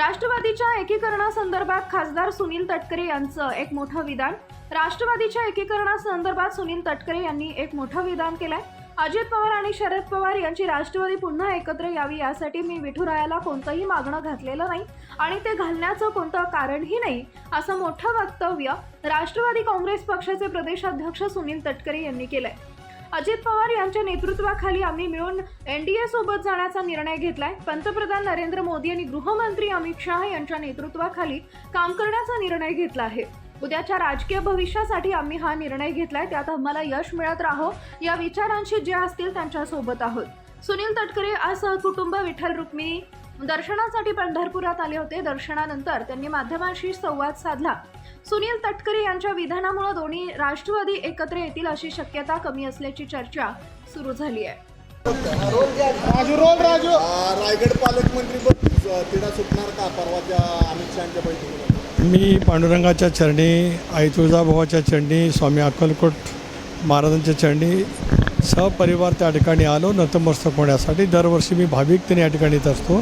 राष्ट्रवादीच्या एकीकरणासंदर्भात खासदार सुनील तटकरे यांचं एक मोठं विधान. राष्ट्रवादीच्या एकीकरणासंदर्भात सुनील तटकरे यांनी एक मोठं विधान केलंय. अजित पवार आणि शरद पवार यांची राष्ट्रवादी पुन्हा एकत्र यावी यासाठी मी विठुरायाला कोणतंही मागणं घातलेलं नाही आणि ते घालण्याचं कोणतं कारणही नाही असं मोठं वक्तव्य राष्ट्रवादी काँग्रेस पक्षाचे प्रदेशाध्यक्ष सुनील तटकरे यांनी केलंय. अजित पवार यांच्या नेतृत्वाखाली आम्ही मिळून एनडीए सोबत जाण्याचा निर्णय घेतलाय. पंतप्रधान नरेंद्र मोदी आणि गृहमंत्री अमित शहा यांच्या नेतृत्वाखाली काम करण्याचा निर्णय घेतला आहे. उद्याच्या राजकीय भविष्यासाठी आम्ही हा निर्णय घेतलाय. त्यात आम्हाला यश मिळत राहो या विचारांशी जे असतील त्यांच्यासोबत आहोत. सुनील तटकरे आज सहकुटुंब विठ्ठल रुक्मिणी दर्शनासाठी पंढरपुरात आले होते. दर्शनानंतर त्यांनी माध्यमांशी संवाद साधला. सुनील तटकरे यांच्या विधानामुळे दोन्ही राष्ट्रवादी एकत्र येतील अशी शक्यता कमी असल्याची चर्चा सुरू झाली आहे. राजू रोल राजू. रायगड पालकमंत्री पद तिढा सुटणार का? परवाच्या अमित शहाच्या बैठकीमध्ये. मी पांडुरंगाच्या चरणी आई तुळजाभवाच्या चरणी स्वामी अक्कलकोट महाराजांच्या चरणी सहपरिवार त्या ठिकाणी आलो नतमस्तक होण्यासाठी. दरवर्षी मी भाविकतेने या ठिकाणी येत असतो.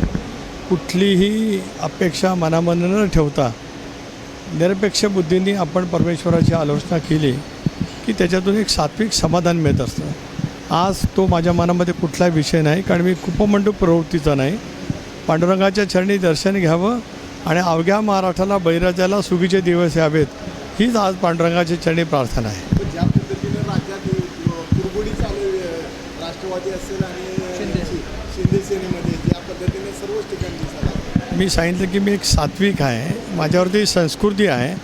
कुठलीही अपेक्षा मनामध्ये न ठेवता निरपेक्ष बुद्धीने आपण परमेश्वराची आलोचना केली की त्याच्यातून एक सात्विक समाधान मिळत असतं. आज तो माझ्या मनामध्ये कुठलाही विषय नाही कारण मी कुपमंडूप प्रवृत्तीचा नाही. पांडुरंगाच्या चरणी दर्शन घ्यावं आणि अवघ्या महाराष्ट्राला बळीराजाला सुगीचे दिवस यावेत हीच आज पांडुरंगाच्या चरणी प्रार्थना आहे. पण ज्या पद्धतीनं राज्यात कुरबुडी चालू आहे, राष्ट्रवादी असेल आणि शिंदे. शिंदे सेनेमध्ये ज्या पद्धतीने सर्वच ठिकाणी दिसायला लागलं. मी सांगितलं की मी एक सात्विक आहे. माझ्यावरती संस्कृती आहे.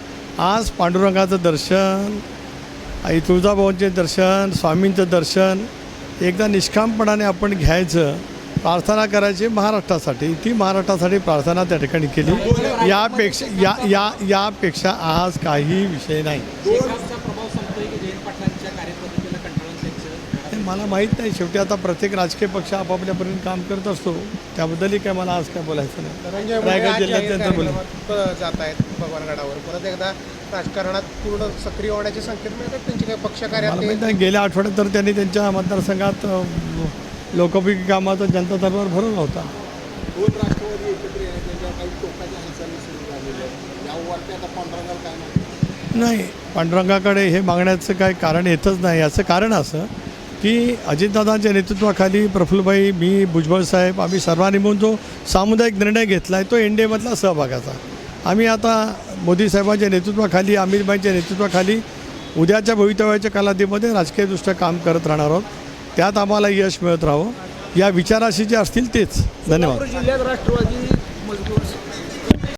आज पांडुरंगाचं दर्शन आई तुळजाभवनचे दर्शन स्वामींचं दर्शन एकदा निष्कामपणाने आपण घ्यायचं प्रार्थना करायची महाराष्ट्रासाठी. ती महाराष्ट्रासाठी प्रार्थना त्या ठिकाणी केली. यापेक्षा या या यापेक्षा आज काही विषय नाही. मला माहीत नाही. शेवटी आता प्रत्येक राजकीय पक्ष आपापल्यापर्यंत काम करत असतो. त्याबद्दलही काय मला आज काय बोलायचं नाही. रायगड जिल्ह्यात त्यांचं बोल जात आहेत भगवानगडावर परत एकदा राजकारणात पूर्ण सक्रिय होण्याचे संकेत मिळतात त्यांचे काही पक्ष मला माहीत कार्यात नाही. गेल्या आठवड्यात तर त्यांनी त्यांच्या मतदारसंघात लोकोपयोगी कामाचा जनता दरबार भरवला होता. दोन राष्ट्रवादी एकत्र येण्याच्या काही टोकाच्या हालचाली सुरू झालेल्या आहेत या वाटते आता पांढरंगाला काय नाही नाही पांडुरंगाकडे हे मागण्याचं काही कारण येतच नाही. याचं कारण असं की अजितदादांच्या नेतृत्वाखाली प्रफुल्लभाई मी भुजबळ साहेब आम्ही सर्वांनी मिळून जो सामुदायिक निर्णय घेतला आहे तो एन डी एमधला सहभागाचा आम्ही आता मोदी साहेबांच्या नेतृत्वाखाली आमिरबाईंच्या नेतृत्वाखाली उद्याच्या भवितव्याच्या कालावधीमध्ये राजकीयदृष्ट्या काम करत राहणार आहोत. त्यात आम्हाला यश मिळत राहावं. या विचाराशी जे असतील तेच. धन्यवाद. जिल्ह्यात राष्ट्रवादी